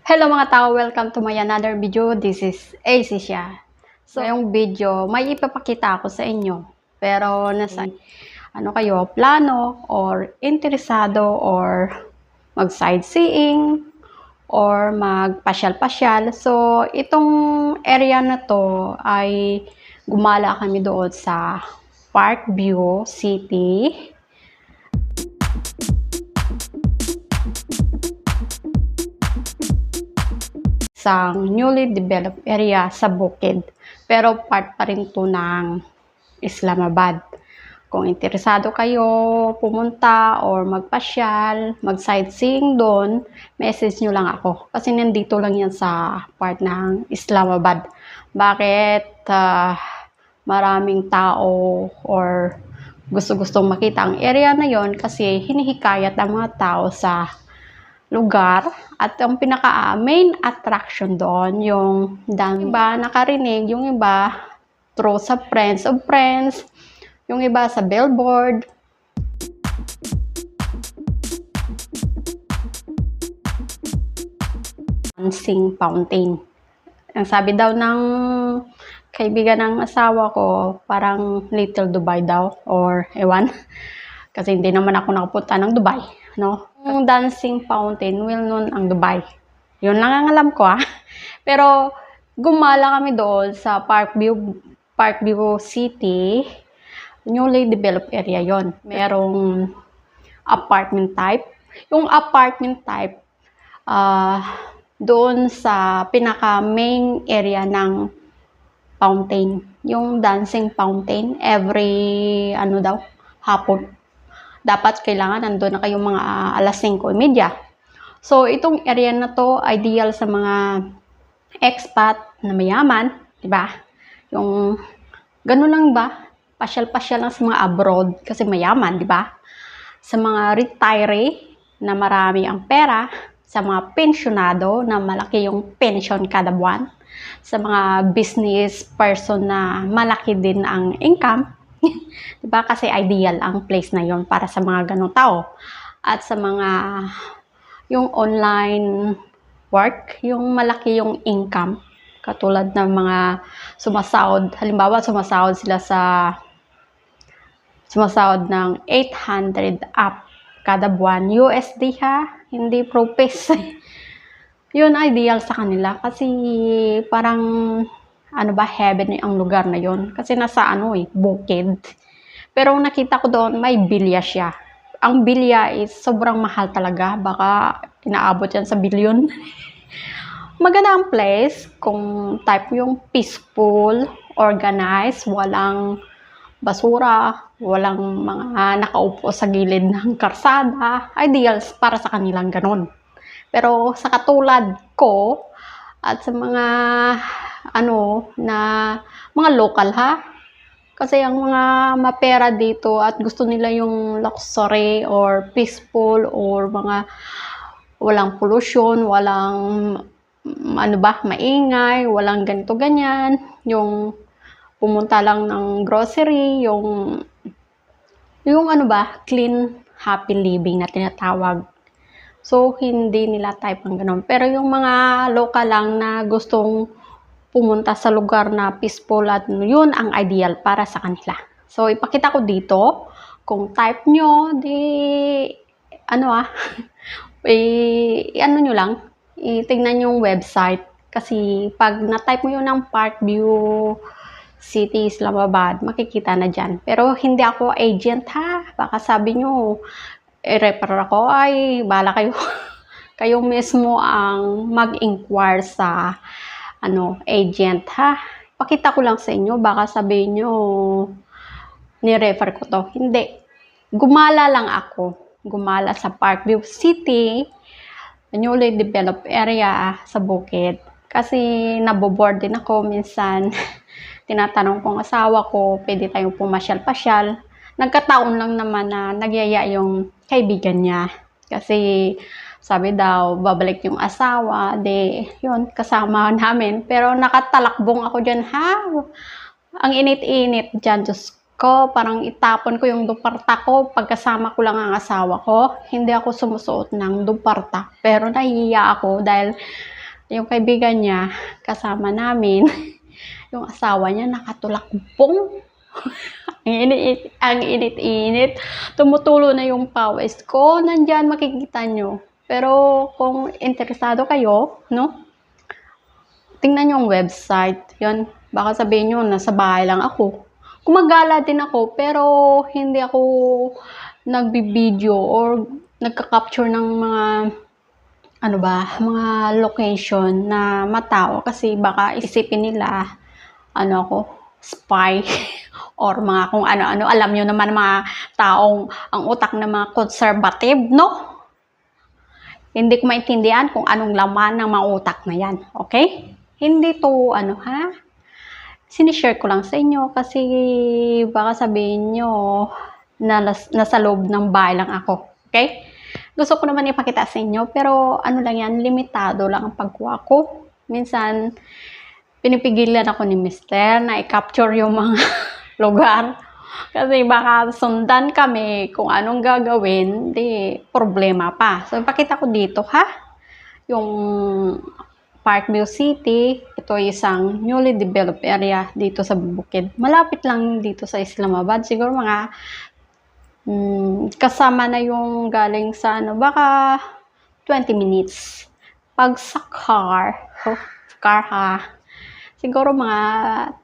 Hello mga tao, welcome to my another video. This is AC siya. So, yung video, may ipapakita ako sa inyo. Pero nasa ano kayo, plano or interesado or mag-sightseeing or magpasyal-pasyal. So, itong area na to ay gumala kami doon sa Parkview City. Sa newly developed area sa Bukid. Pero part pa rin to ng Islamabad. Kung interesado kayo pumunta or magpasyal, mag-sightseeing doon, message nyo lang ako. Kasi nandito lang yan sa part ng Islamabad. Bakit ah, maraming tao or gusto-gustong makita ang area na yon kasi hinihikayat ang mga tao sa lugar. At ang pinaka main attraction doon yung dami iba nakarinig yung iba through sa friends of friends yung iba sa billboard. Dancing fountain. Ang sabi daw ng kaibigan ng asawa ko parang little Dubai daw or ewan. Kasi hindi naman ako nakapunta ng Dubai no yung dancing fountain well known ang Dubai. Yun lang ang alam ko ah. Pero gumala kami doon sa Parkview Parkview City newly developed area yon merong apartment type. Yung apartment type ah doon sa pinaka main area ng fountain. Yung dancing fountain every ano daw hapon dapat kailangan nandun na kayong mga ah, alas 5.30. So, itong area na to, ideal sa mga expat na mayaman, di ba? Yung, ganun lang ba? Pasyal-pasyal lang sa mga abroad kasi mayaman, di ba? Sa mga retiree na marami ang pera, sa mga pensionado na malaki yung pension kada buwan, sa mga business person na malaki din ang income, 'Di ba? Kasi ideal ang place na 'yon para sa mga ganong tao. At sa mga yung online work, yung malaki yung income, katulad ng mga sumasahod, halimbawa sumasahod sila sa sumasahod ng 800 up kada buwan USD ha, hindi rupees. yun ideal sa kanila kasi parang ano ba, heaven ang lugar na yon Kasi nasa ano eh, bukid. Pero nakita ko doon, may bilya siya. Ang bilya is sobrang mahal talaga. Baka inaabot yan sa bilyon. Maganda ang place kung type yung peaceful, organized, walang basura, walang mga nakaupo sa gilid ng karsada. Ideal para sa kanilang ganun. Pero sa katulad ko, at sa mga ano na mga local ha kasi ang mga mapera dito at gusto nila yung luxury or peaceful or mga walang pollution, walang ano ba, maingay, walang ganito ganyan, yung pumunta lang ng grocery, yung yung ano ba, clean happy living na tinatawag. So, hindi nila type ang ganun. Pero yung mga local lang na gustong pumunta sa lugar na peaceful at yun ang ideal para sa kanila. So, ipakita ko dito, kung type nyo, di, ano ah, eh, ano nyo lang, itignan yung website. Kasi pag na-type mo yun ng Parkview City, Islamabad, makikita na dyan. Pero hindi ako agent ha. Baka sabi nyo, i-refer ako, ay, bala kayo. kayo mismo ang mag-inquire sa ano, agent ha. Pakita ko lang sa inyo, baka sabihin nyo, ni-refer ko to. Hindi. Gumala lang ako. Gumala sa Parkview City, newly developed area sa Bukid. Kasi naboboard din ako minsan. Tinatanong kong asawa ko, pwede tayong pumasyal-pasyal. Nagkataon lang naman na nagyaya yung kaibigan niya. Kasi sabi daw, babalik yung asawa. De, yun, kasama namin. Pero nakatalakbong ako dyan, ha? Ang init-init dyan, Diyos ko, parang itapon ko yung duparta ko pagkasama ko lang ang asawa ko. Hindi ako sumusuot ng duparta. Pero nahihiya ako dahil yung kaibigan niya, kasama namin, yung asawa niya nakatulakbong. ang init, ang init-init. Tumutulo na yung pawis ko. Nandyan, makikita nyo. Pero kung interesado kayo, no? Tingnan yung website. Yun, baka sabihin nyo, nasa bahay lang ako. Gumagala din ako, pero hindi ako nagbibideo or nagka-capture ng mga ano ba, mga location na matao kasi baka isipin nila ano ako, spy or mga kung ano-ano. Alam nyo naman mga taong ang utak ng mga conservative, no? Hindi ko maintindihan kung anong laman ng mga utak na yan. Okay? Hindi to, ano ha? Sinishare ko lang sa inyo kasi baka sabihin nyo na nas- nasa loob ng bahay lang ako. Okay? Gusto ko naman ipakita sa inyo pero ano lang yan, limitado lang ang pagkuha ko. Minsan, pinipigilan ako ni Mister na i-capture yung mga lugar. Kasi baka sundan kami kung anong gagawin, di problema pa. So, ipakita ko dito ha. Yung Parkview City, ito ay isang newly developed area dito sa Bukid. Malapit lang dito sa Islamabad. Siguro mga mm, kasama na yung galing sa ano, baka 20 minutes. Pag sa car, oh, car ha, siguro mga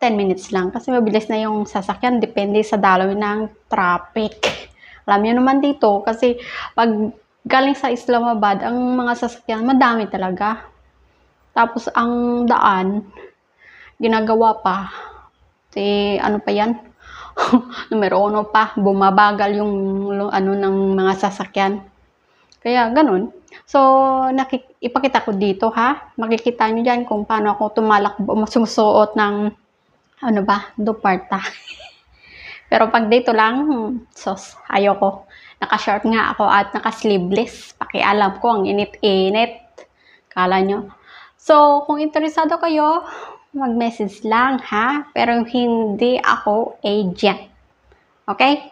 10 minutes lang kasi mabilis na yung sasakyan depende sa daloy ng traffic. Alam niyo naman dito kasi pag galing sa Islamabad, ang mga sasakyan madami talaga. Tapos ang daan ginagawa pa si ano pa yan? Numero uno pa, bumabagal yung ano ng mga sasakyan. Kaya ganun. So, ipakita ko dito ha. Makikita nyo dyan kung paano ako tumalakbo, sumusuot ng ano ba, duparta. Pero pag dito lang, hmm, sos, ayoko. Naka-short nga ako at naka-sleeveless. Pakialam ko, ang init-init. Kala nyo. So, kung interesado kayo, mag-message lang ha. Pero hindi ako agent. Okay?